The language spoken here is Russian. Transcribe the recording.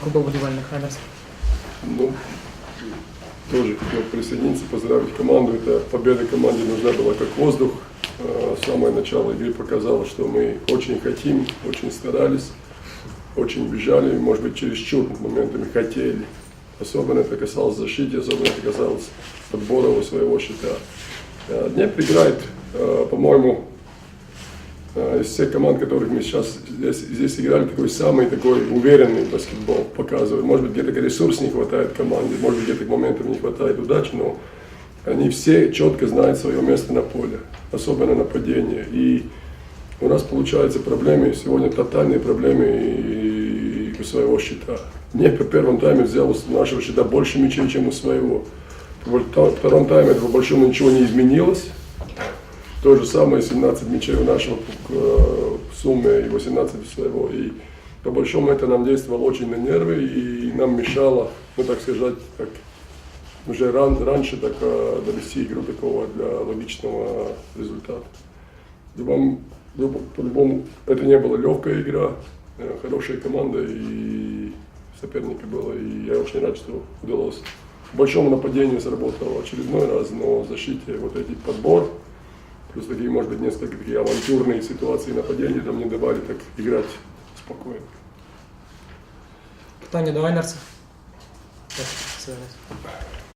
клуба будівельних Райдерс. Ну, тоже хотел присоединиться, поздравить команду. Это победа команде нужна была как воздух. Э, Самое начало игры показало, что мы очень хотим, очень старались, очень бежали, может быть, чересчур моментами хотели. Особенно это касалось защиты, особенно это касалось подбора у своего счета. Э, Днепр играет, э, по-моему, из всех команд, которых мы сейчас здесь, здесь играли, такой самый такой уверенный баскетбол показывает. Может быть, где-то ресурс не хватает команде, может быть, где-то моментов не хватает удачи, но они все четко знают свое место на поле, особенно нападение. И у нас получаются проблемы, сегодня тотальные проблемы и у своего счета. Днепр в первом тайме взял у нашего счета больше мячей, чем у своего. Во втором тайме, по большому ничего не изменилось. То же самое, 17 мячей у нашего э, в сумме и 18 у своего. И по большому это нам действовало очень на нервы и нам мешало, ну так сказать, как уже ран, раньше так, э, довести игру такого для логичного результата. Любом- люб- По-любому это не была легкая игра, э, хорошая команда и соперника было. И я очень рад, что удалось. Большому нападению сработало очередной раз, но в защите вот эти подбор, плюс такие, может быть, несколько такие авантюрные ситуации нападения там не давали так играть спокойно. Питання до Райдерса.